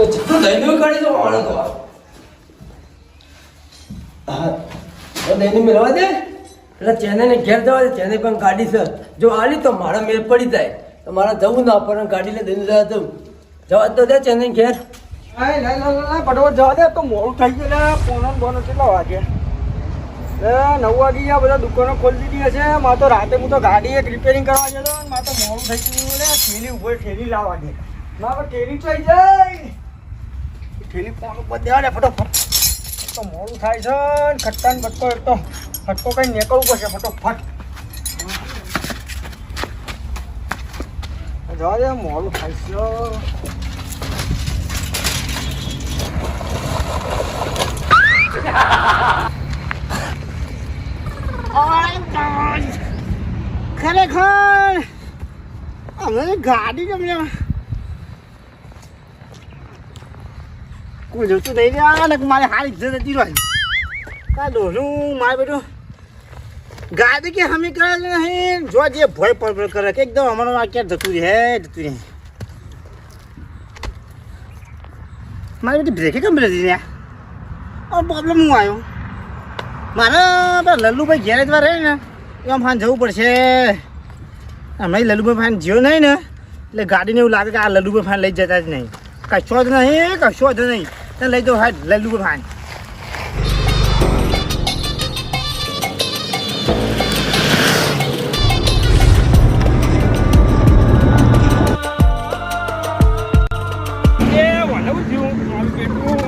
તો જેટલું દહીંનું કાઢી દો માણસ તો હા તો દહીંનું મેળવા દે એટલે ચેન્નઈને ઘેર જવા દે ચેન્નઈ પણ ગાડી છે જો આલી તો મારા મેળ પડી જાય તો મારે જવું ના પણ ગાડી લે દઈને જવા દઉં જવા તો દે ચેન્નઈ ઘેર ફટાફટ જવા દે તો મોડું થઈ ગયું લે પોનો બોનો કેટલા વાગે એ નવ વાગી ગયા બધા દુકાનો ખોલી દીધી હશે મારે તો રાતે હું તો ગાડી એક રિપેરિંગ કરવા જતો અને મારે તો મોડું થઈ ગયું ને થેલી ઉપર થેલી લાવવા દે મારે પણ થઈ જાય થેલી ફોન ઉપર દેવા ને ફટોફટ. તો મોડું થાય છે ખટ્ટા ને બટકો એટલો ફટકો કઈ નીકળવું પડશે, ફટોફટ. જવા દે, મોડું થાય છે. ખરેખર, અમે ગાડી ગમે કોઈ જોતું થઈ ગયા ને મારે હાલ ઇજ્જત હતી રહી કા દોશું મારે બેટું ગાડી કે હમી કરે નહીં જો જે ભય પર કરે કે એકદમ અમારો આ ક્યાં જતું રહે જતું રહે મારી બેટી બ્રેકે કેમ રહેતી ને આ પ્રોબ્લેમ હું આવ્યો મારે પેલા લલ્લુભાઈ ગેરેજમાં રહે ને એમાં ફાન જવું પડશે હમણાં લલ્લુભાઈ ફાન જ્યો નહીં ને એટલે ગાડીને એવું લાગે કે આ લલ્લુભાઈ ફાન લઈ જતા જ નહીં કશો જ નહીં કશો જ નહીં તને લઈ જાઓ હા લલ્લુભાઈ ફાન એ વાંધો થયું મારું પેટું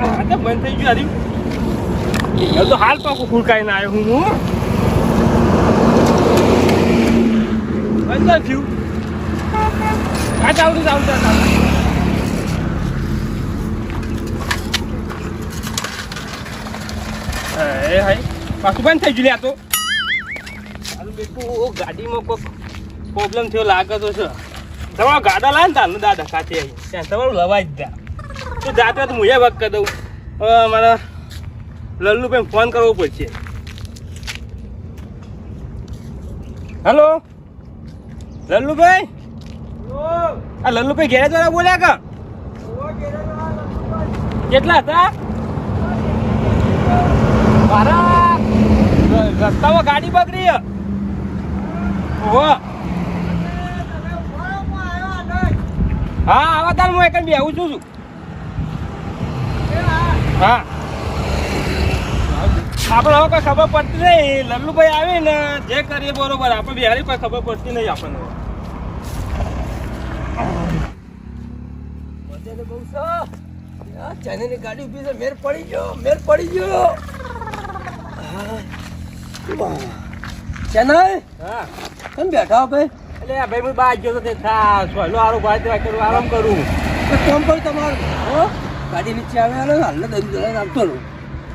આ તો બંધ થઈ ગયું હારી હવે તો હાલ પાકું ફૂલકાઈને આવ્યો હું હું બંધ જ થયું આ ચાલુ ચાલુ ચાલુ એ હાય. પાછું બંધ થઈ ગયું લે આ તો. બેટું ગાડીમાં કોઈક પ્રોબ્લેમ થયો લાગે તો છે. તમારો ગાડા લાવે ને તારનું દાદા સાથે ત્યાં તમારું લવાઈ જ દા તું જાતે તો હું એ વખત કરી દઉં. મારા લલ્લુભાઈ ફોન કરવો પડશે. હલો લલ્લુભાઈ આ લલ્લુભાઈ ગેરેજ વાળા બોલ્યા કા? કેટલા હતા? રસ્તામાં ગાડી બગડી હા. આવા તાર હું એક બેહું છું છું. હા. આપણે હવે કોઈ ખબર પડતી નહીં લલ્લુભાઈ આવે ને જે કરીએ બરોબર. આપણે બિહારી કોઈ ખબર પડતી નહીં આપણને. બહુ છે, આ ચેન્નઈની ગાડી ઊભી છે, મેર પડી ગયો, મેર પડી ગયો. ચેન્નઈ હા કેમ બેઠા હો ભાઈ એટલે આ ભાઈ હું બહાર ગયો તો તે થા સોયલો આરો ભાઈ તે કરું આરામ કરું કોમ કરું તમારું હો ગાડી નીચે આવે હાલો હાલને દહીં દહીં આપતો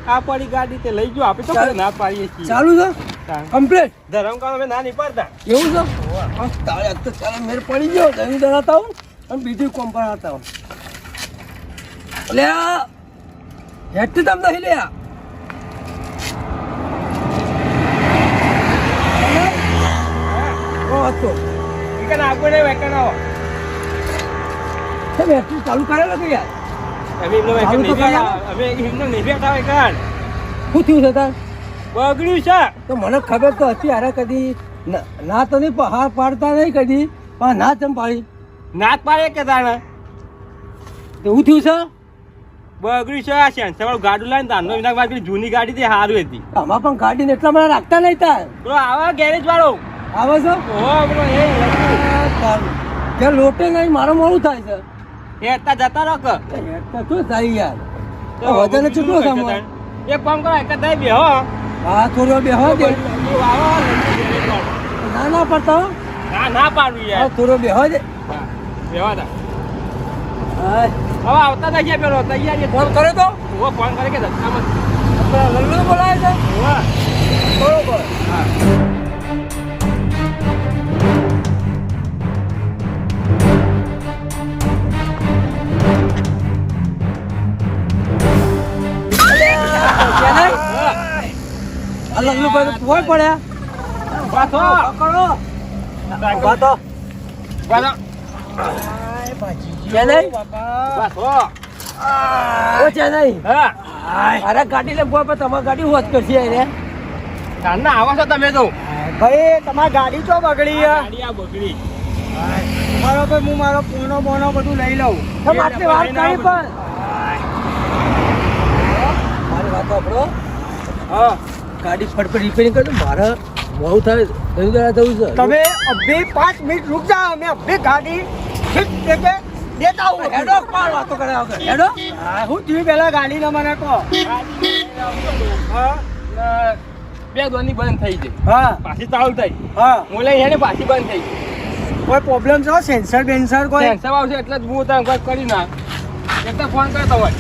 આ પડી ગાડી તે લઈ જો આપણે તો ના પાડીએ છીએ ચાલુ છે. કમ્પ્લીટ ધરમ કામ અમે ના નહીં પાડતા એવું છે તારે આજ તો ચાલે મેર પડી ગયો દહીં દણાતા હું અને બીજું કોમ પર હતા હું એટલે આ તમને લે નહીં લે આ ઓ હતો વેકન આવો. કેમ હેઠ ચાલુ કરેલો કે યાર? અમે એમનો વેકન નહીં બેઠા અમે એમનો નહીં બેઠા વેકન શું થયું છે તાર? બગડ્યું છે. તો મને ખબર તો હતી અરે કદી ના- ના તો નહીં હાર પાડતા નહીં કદી પણ ના ચમ પાડી? ના પાડે કે તાણે? તો એવું થયું છે? બગડ્યું છે આ સેન્સર વાળું ગાડું લાવીને તારનો વિના જૂની ગાડી તે સારું હતી. આમાં પણ ગાડીને એટલા મને રાખતા નહીં તાર. આવા ગેરેજ વાળો આવે છે. કે લોટે નહીં મારું મોડું થાય છે. એટલા જતા રહો કે. એ તો શું થાય યાર? વજન કેટલું છે શું એક કામ કરો એક થાય બે હા. થોડો બેહો દે. ના ના પડતો. ના ના પાડું યાર. થોડો બેહો દે. હા, બેવા દા. હવે આવતા થઈ ગયા પેલો તૈયારી ફોન કર્યો તો? હું ફોન કરે કે આપણા લલ્લુ બોલાવે છે. બરોબર. હા. ભાઈ તો ભોય પડ્યા થો. પકડો ચેન્નઈ? ઓ ચેન્નઈ. હા. અરે ગાડી લે બોલ પણ તમારી ગાડી હોત કરશે એને? તારના આવો છો તમે તો. ભાઈ તમારી ગાડી ચો બગડી ગાડી આ બગડી. મારો ભાઈ હું મારો પૂનો બોનો બધું લઈ લઉં. તમે આટલી વાત કરી પણ. મારી વાત સાંભળો. હા. ગાડી ફટફટ રિપેરિંગ કરી મારે બહુ થાય રવિવારે થયું છે. તમે અભી પાંચ મિનિટ રૂક જાઓ અમે અભી ગાડી ઠીક દેખે દેતા હું હેડો કોણ વાતો કરે વગર? હેડો. હા હું થયું પેલા ગાડી ના મને કહો. હા બે દોની બંધ થઈ ગઈ. હા. પાછી ચાલુ થઈ હા. હું લઈ હેને પાછી બંધ થઈ ગઈ. કોઈ પ્રોબ્લેમ છે? સેન્સર બેન્સર કોઈ? કેન્સર આવશે એટલે જ હું તને કંઈક કરી નાખ. એટલે ફોન કરતો હોય.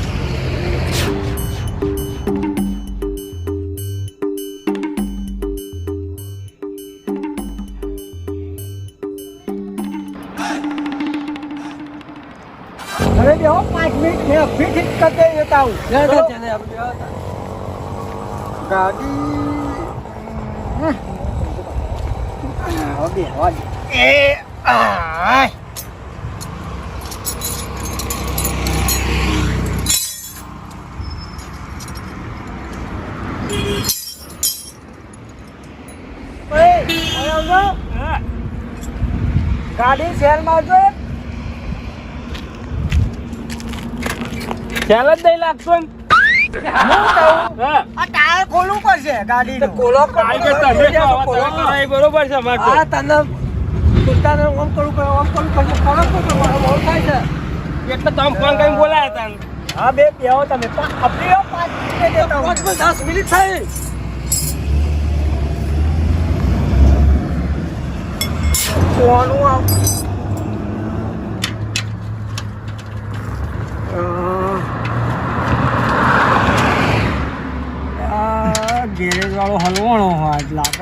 અરે બેહો પાંચ મિનિટ મેં અભી ઠીક કરી દે દેતા હું હેડો ચલો. ચેન્નઈ, આપણે બેહો હતા. ગાડી હમ. હા, બેહવા દે. એ આય. ઓય, ઓય આવજો. હા ગાડી શેર મારજો ખ્યાલ જ નહીં લાગતો ને બરોબર છે તને કુર્તાને ઓમ કરવું પડે ઓમ કરવું પડે કરવું થાય છે એટલે તમે ફોન કરીને બોલાયા હતા હા બે બેહો તમે. પણ અપડી હો, પાંચ મિનિટે પાંચ દસ મિનિટ થઈ. કોનું આવ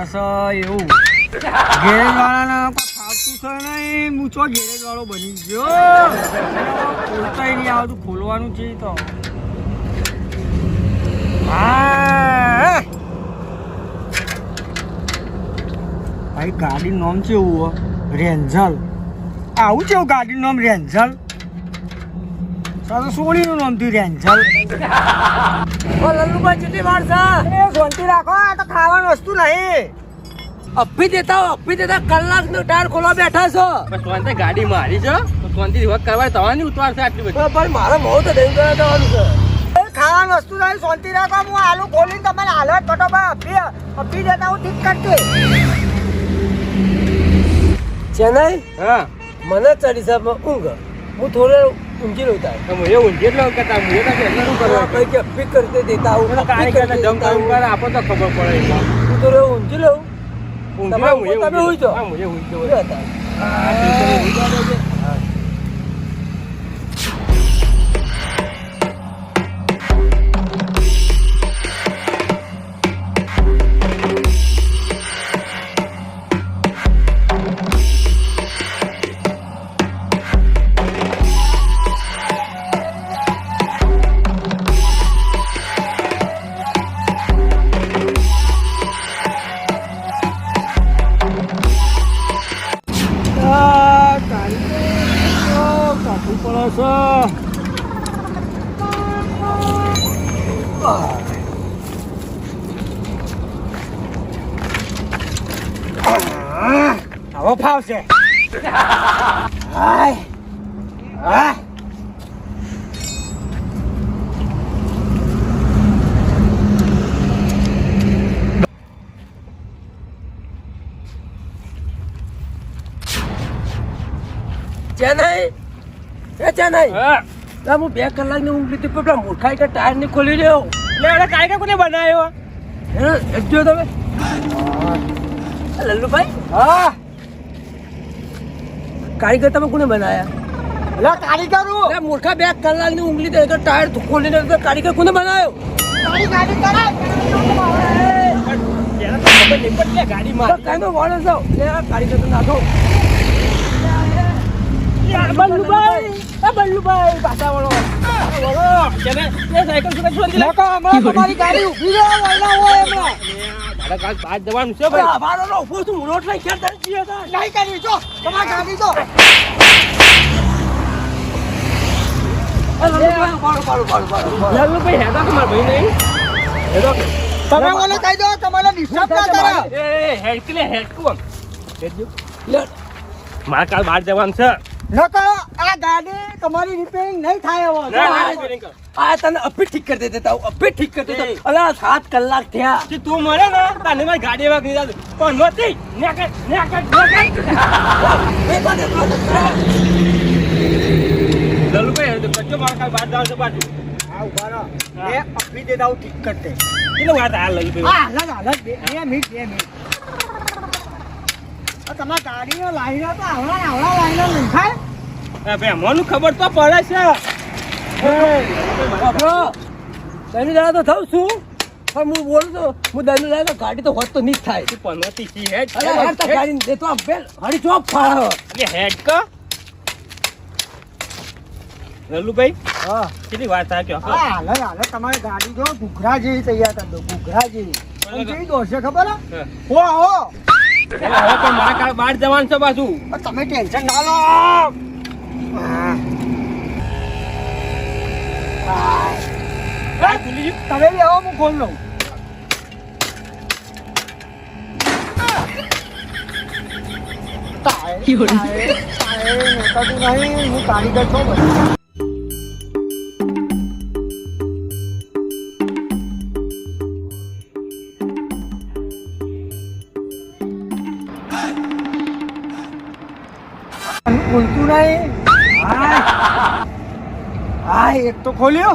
છે એવું. ગેરેજ વાળાને ફાવતું છે નહીં. હું ચો ગેરેજ વાળો બની ગયો. ખોલતાય નહીં. આવતું ખોલવાનું છે તો. હા ભાઈ, ગાડી નામ છે એવું રેન્જલ. આવું કેવું ગાડીનું નામ? રેન્જલ? સોળીનું નામ થયું રેન્ઝલ ઓ લલ્લુભાઈ વાર છે? એ શાંતિ રાખો આ તો ખાવાની વસ્તુ નહીં. અભી દેતા હો અભી દેતા કલાક નો ટાયર ખોલવા બેઠા છો. પણ શાંતિ ગાડી મારી છે શાંતિ વખત કરવા તમારી ઉતવાર છે આટલી બધી. પણ ભાઈ મારે મોડું તો દેવું કરવા જવાનું છે. એ ખાવાની વસ્તુ નહીં શાંતિ રાખો હું આલુ ખોલીને તમારે હાલત કટો ભાઈ અભી અભી દેતા હું ઠીક કરતી. ચેન્નઈ? હા. મને ચડી સાહેબ ઊંઘ. હું થોડે ઊંઘી લઉં તમે તો એ ઊંઘી એટલો કરતા હું તો શું કરવા કઈ કે કરતે દેતા હું કાંઈ કરે જમ કામ આપણને તો ખબર પડે. હું થોડે ઊંઘી લઉં ઊંઘી તમારે હું એ તમે ઊંઘી ઊંઘી જાઓ. હા, હું ઊંઘી ફાવશે હાય હા ચેન્નઈ એ ચેન્નઈ હા. આ હું બે કલાકની ઊંઘ લીધી પણ પેલા મૂર્ખાઈ કે ટાયરની ખોલી રહ્યો એટલે એને કાંઈ કાંઈ કોને બનાવ્યો એનો જો તમે આ લલ્લુભાઈ હા કારીગર તમે કોને બનાયા? એટલે કારીગરો! અરે મૂર્ખા બે કલાકની ની ઉંગલી તો ટાયર ખોલીને કારીગર કોને બનાવ્યો ગાડી માં કાંઈ વાળો છો. કારીગર નાખો. બલ્લુભાઈ બલ્લુભાઈ પાછા વળો. વળો સાયકલ તમારી ગાડી હોય તારે કાલ પાંચ દવાનું છે ભાઈ. અમારો નો ઊભો છું રોટલા ખેર તને જીયો તા નહીં કરી જો તમાર ગાડી તો તમે મને કહી દો તમારે ડિસ્ટર્બ ના કરો એ લે મારે કાલ બહાર જવાનું છે. આ ગાડી તમારી રિપેરિંગ નહીં થાય હવે. આ તને અભી ઠીક કરી દેતા હું અભી ઠીક કરી દેતા અલા સાત કલાક થયા. કે તું મળે ને તને મારી ગાડી કરી દાદુ પણ નહોતી. નેકટ નેકટ નેકટ લલ્લુભાઈ તો કચ્ચો મારે કાલ બહાર જવાનું છે પાછું. હા ઊભા રહો. એ અફી દેતા હું ઠીક કરતે કેટલું વાત આ લલ્લુભાઈ હા હાલત હાલત બે બે મિનિટ બે તમારા ગાડીનો લાઈનો તો આવડા હવે આવડા લાઈનો આ ભાઈ અમોનું ખબર તો પડે છે. દૈનિક દાડા તો થઉં છું. પણ હું બોલું તો હું દૈનિક દાડા તો ગાડી તો હોત તો નહીં થાય. પનોતી છી હેડ. અરે યાર તાર ગાડી દે તો આમ બેલ હરી ચોપ ફાળો એટલે હેડ ક. લલ્લુભાઈ હા. કેટલી વાત આ કયો હા હાલત હાલત તમારી ગાડી જો ઘૂઘરા જેવી તૈયાર કરી દો ઘૂઘરા જેવી. કેવી દોડશે ખબર હા. હો. હો હવે તો મારે બહાર જવાનું છે પાછું. તમે ટેન્શન ના લો? તમે આવો હું ખોલ લઉં હું કારીગર છું. ખોલતું નહીં હાય. હાય એક તો ખોલ્યો.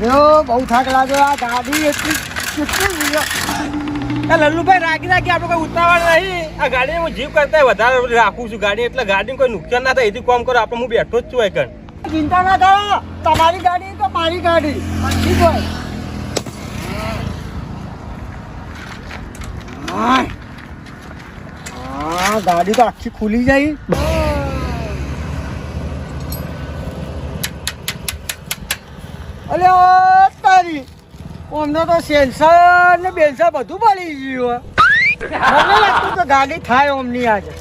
લાગ્યો બહુ થાક લાગ્યો. આ ગાડી એટલી કેટલી લલ્લુભાઈ રાખી રાખી આપણે કોઈ ઉતાવળ નહીં. આ ગાડી હું જીવ કરતા વધારે રાખું છું. ગાડી એટલે ગાડી કોઈ નુકસાન ના થાય. એથી કામ કરો. આપણે હું બેઠો જ છું એકણ ચિંતા ના કરો. તમારી ગાડી તો મારી ગાડી. ઠીક હોય. ગાડી તો આખી ખુલી જાય. અલે તારી. અમને તો સેન્સર ને બેન્સર બધું પડી ગયું. મને લાગતું તો ગાડી થાય ઓમની આજે.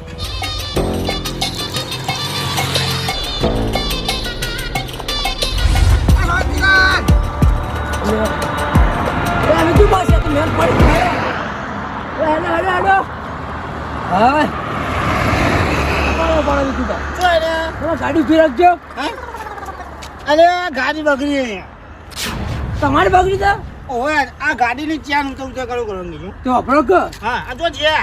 ગાડી ઊભી રાખજો. અરે ગાડી બગડી તમારી બગડી તા આ ગાડીની ચેન ઊંચો ઊંચો કરું કરું નહીં તો આપણો કે? હા આ તો છે.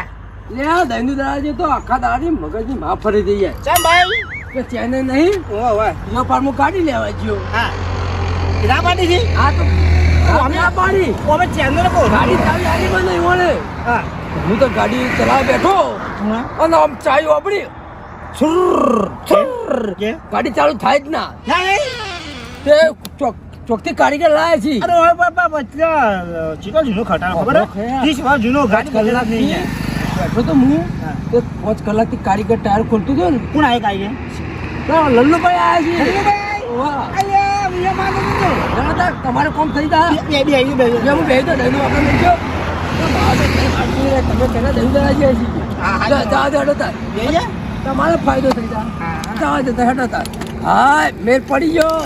લે આ દૈનુ દાડા તો આખા દાડી મગજની માં ફરી જાય. ચમ ભાઈ? કે ચેને નહીં? જો પાર હું ગાડી લેવા ગયો હા. પાટી છે? આ તો અમે આ પાડી. અમે ચેન ને કો ગાડી ચાવી આની મને વળે. હા. હું તો ગાડી ચલાવી બેઠો. અને આમ ચાવી છુર છુર. કે? ગાડી ચાલુ થાય જ ના. તે ચોક ચોકથી કારીગર લાયા છે? અરે ઓય બાપા બચ્ચા ચીતો જૂનો ખટાણો ખબર 30 વાર જૂનો ગાડી કલાક નહીં બેઠો તો હું. કલાક પાંચ કલાકથી કારીગર ટાયર ખોલતું હતું ને? કોણ આય કાઈ તો લલ્લુભાઈ આયા છે. તમારે કોમ થઈ ગયા બે બે આવી બે હું બેહી તો દહીંનું આપણે વાંચી તમે પહેલા દહીં દરા ગયા છીએ હા, હા. જા- જા દે, હેડો તાર. બે તમારો ફાયદો થઈ જાય હા. જવા દેતા હેડો તાર. હા મેર પડી ગયો.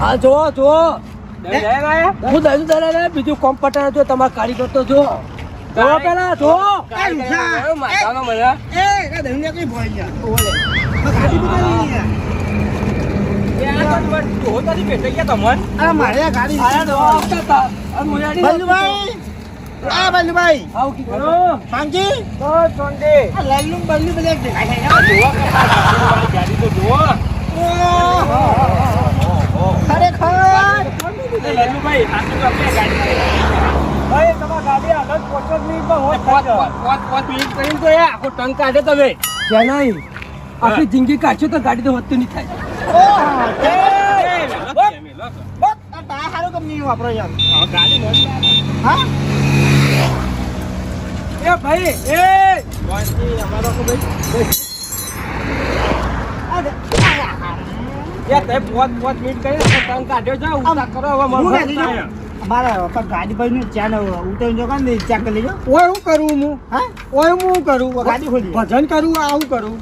હા જો જો હું દહીં દરા ને બીજું કોમ્પટર જો તમારા કારીગર તો જો જો પેલા જો. ગાડી ગાડી આયા તો આવતા હતા. અને મુયાડી બલ્લુભાઈ આ બલ્લુભાઈ આવું કીધું. માંગી તો ચોંડે. આ લલ્લુ બલ્લુ બધા દેખાય ખરેખર તમારા ગાડી હાલત પોચો પોત પોત મિનિટ કરીને તો આખો જિંદગી કાઢશો તો ગાડી તો વધતું નહીં થાય ટાયર હારું કેમ નહીં વાપરો યાર ગાડી હા એ ભાઈ એ! ભાઈ ભજન કરું આવું કરું?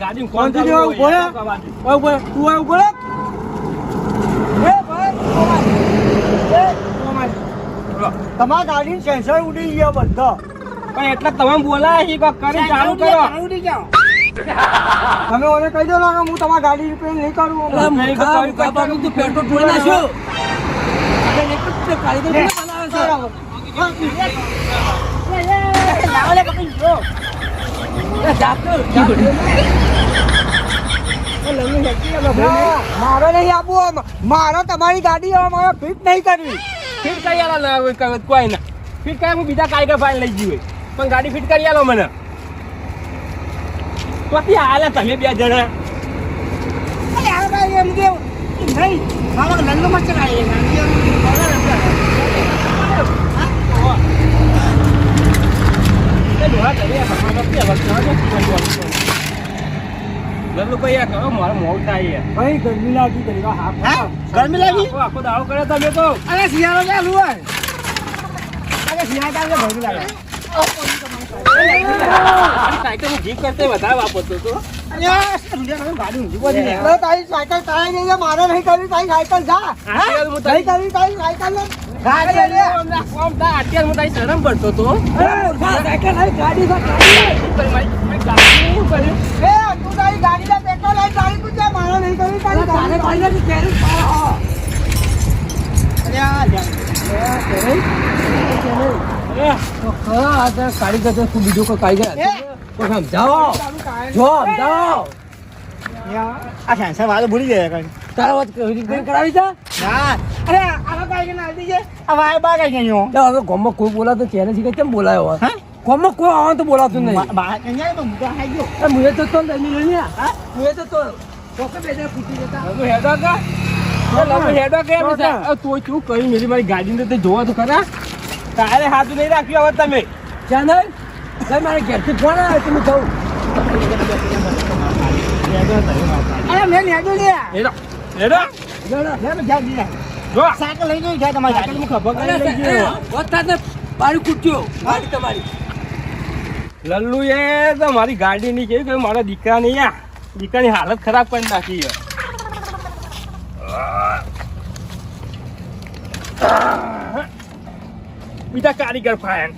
ગાડી કોણ. તું ઊભો રે. તમારા. ગાડી સેન્સર ઉડી ગયો બધો. પણ એટલે તમે બોલાય કરી ચાલુ કરો. ઉડી જાઓ તમે ઓને કહી દો ને હું તમારી ગાડી રિપેર નહીં કરું પેટ્રોલ ઢોળી નાખ્યો. મારે નહીં આપવું મારો તમારી ગાડી મારે ફિટ નહીં કરવી ફિટ કરી આલો કોઈ ના. ફિટ કરી હું બીજા કારીગર પાસે લઈ જઈએ પણ ગાડી ફિટ કરી આલો મને. ત્યાં આલે તમે બે જણા? અરે આ ભાઈ એમ કે નહીં મારો લંડો માં ચલાવીએ ગાડી એમ એ ડોહા આ ભગવાન નથી આ વસ્તુ આવે છે, જીવન જીવન. લલ્લુ ભાઈ આ કરો મારો મોડું થાય. ભાઈ ગરમી લાગી હા? ગરમી લાગી? આખો દાડો કરે તમે તો. અરે શિયાળો ચાલુ હોય? અરે શિયાળા ચાલુ ભરતું લાગે. સાયકલ જીપ કરતા વધારે વાપરતો હતો તારી સાયકલ તારી નહીં મારે નહીં કરવી તારી સાયકલ જા નહીં કરવી તારી સાયકલ અત્યારે હું તારી શરમ પડતો હતો ગાડી છે, ગાડી. ગાડી ગાડી ગાડી જા, ગાડી. જા. કારીગર છે, બીજો કોઈ કારીગર. સમજાવો? જો સમજાવો? આ સેન્સર વાળો ભૂલી જાય કઈ. તારા વાત કરાવી છે? ના. અરે આનો કઈ ના છે આ વાય બા કઈ ગયો. તો હવે કોઈ બોલાતો તેને શીખે કેમ બોલાયો હા? ગામમાં કોઈ આવે તો બોલાતું નહીં. બા કઈ તો તો હાઈ ગયો. એ મુએ તો તો લઈ લે. હા? મુએ તો તો કોકે બે જણા જતા. હેડો કા? હેડો કે તો તું કઈ મેરી મારી ગાડીને તે જોવા તો ખરા? તારે હાથું નહીં રાખ્યો હવે તમે. ચેનલ ભાઈ મારે ઘેરથી ફોન આવે તમે હું જાઉં. અરે મેં નેડો લે હેડો. હેડો. જણા. મેં જો સાયકલ લઈ ગઈ છે તમારી સાયકલ ગાડી હું ખબર લઈ ગયો. ને બારી કૂટ્યો ગાડી તમારી. લલ્લુ એ તો મારી ગાડી ની કેવી કે મારા દીકરાની યા. દીકરાની હાલત ખરાબ કરી નાખી બીજા કારીગર ફાયન